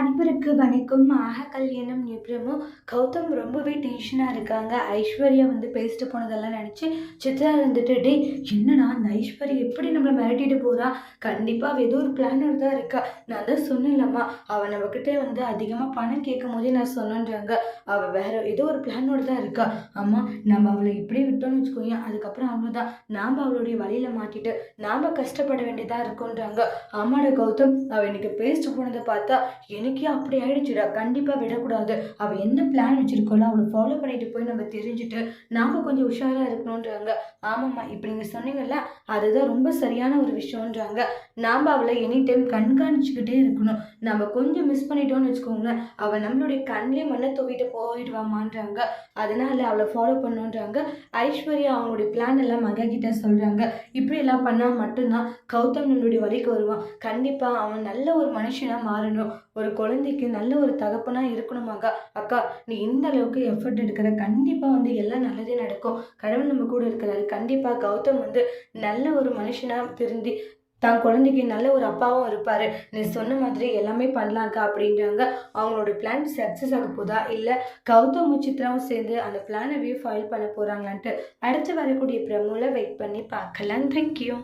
அனைவருக்கு வணக்கம். ஆக கல்யாணம் நிப்ரமும் கௌதம் ரொம்பவே டென்ஷனாக இருக்காங்க. ஐஸ்வர்யா வந்து பேசிட்டு போனதெல்லாம் நினச்சி சித்ரா இருந்துட்டு டே என்னன்னா அந்த ஐஸ்வர்யா எப்படி நம்மளை மிரட்டிட்டு போகிறா கண்டிப்பாக அவள் ஏதோ ஒரு பிளானோட தான் இருக்கா. நான் தான் சொன்னேன்லம்மா. அவள் நம்மக்கிட்ட வந்து அதிகமாக பணம் கேட்கும் போதே நான் சொன்னேன்றாங்க. அவள் வேற ஏதோ ஒரு பிளானோடு தான் இருக்கா. அம்மா நம்ம அவளை இப்படி விட்டோம்னு வச்சுக்கோங்க அதுக்கப்புறம் அவ்வளோதான் நாம் அவளுடைய வழியில் மாட்டிட்டு நாம் கஷ்டப்பட வேண்டியதாக இருக்குன்றாங்க. ஆமாடா கௌதம். அவள் இன்னைக்கு பேசிட்டு போனதை பார்த்தா எனக்கே அப்படி ஆயிடுச்சுடா. கண்டிப்பாக விடக்கூடாது. அவள் என்ன பிளான் வச்சுருக்கோளோ அவளை ஃபாலோ பண்ணிட்டு போய் நம்ம தெரிஞ்சுட்டு நாம் கொஞ்சம் உஷாராக இருக்கணுன்றாங்க ஆமாம்மா இப்போ நீங்கள் சொன்னீங்கல்ல அதுதான் ரொம்ப சரியான ஒரு விஷயம்ன்றாங்க. நாம் அவளை எனி டைம் கண்காணிச்சுக்கிட்டே இருக்கணும். நம்ம கொஞ்சம் மிஸ் பண்ணிட்டோம்னு வச்சுக்கோங்களேன் அவள் நம்மளுடைய கண்ணிலே மண்ணை தூக்கிட்டு போயிடுவாமான்றாங்க. அதனால அவளை ஃபாலோ பண்ணுன்றாங்க. ஐஸ்வர்யா அவங்களுடைய பிளான் எல்லாம் மகா கிட்ட சொல்கிறாங்க இப்படியெல்லாம் பண்ணால் மட்டும்தான் கௌதம் நம்மளுடைய வழிக்கு வருவான். கண்டிப்பாக அவன் நல்ல ஒரு மனுஷனாக மாறணும். ஒரு குழந்தைக்கு நல்ல ஒரு தகப்பனாக இருக்கணுமாக்கா அக்கா. நீ இந்த அளவுக்கு எஃபர்ட் எடுக்கிற கண்டிப்பாக வந்து எல்லாம் நல்லதே நடக்கும். கடவுள் நம்ம கூட இருக்கிறாரு. கண்டிப்பாக கௌதம் வந்து நல்ல ஒரு மனுஷனாக திருந்தி தான் குழந்தைக்கு நல்ல ஒரு அப்பாவும் இருப்பார். நீ சொன்ன மாதிரி எல்லாமே பண்ணலாம்க்கா அப்படின்றாங்க. அவங்களோட பிளான் சக்ஸஸ் ஆக போதா? இல்லை கௌதமும் சித்ராவும் சேர்ந்து அந்த பிளானை வியூ ஃபைல் பண்ண போகிறாங்களான்ட்டு அடுத்து வரக்கூடிய ப்ரமோவில் வெயிட் பண்ணி பார்க்கலாம். தேங்க்யூ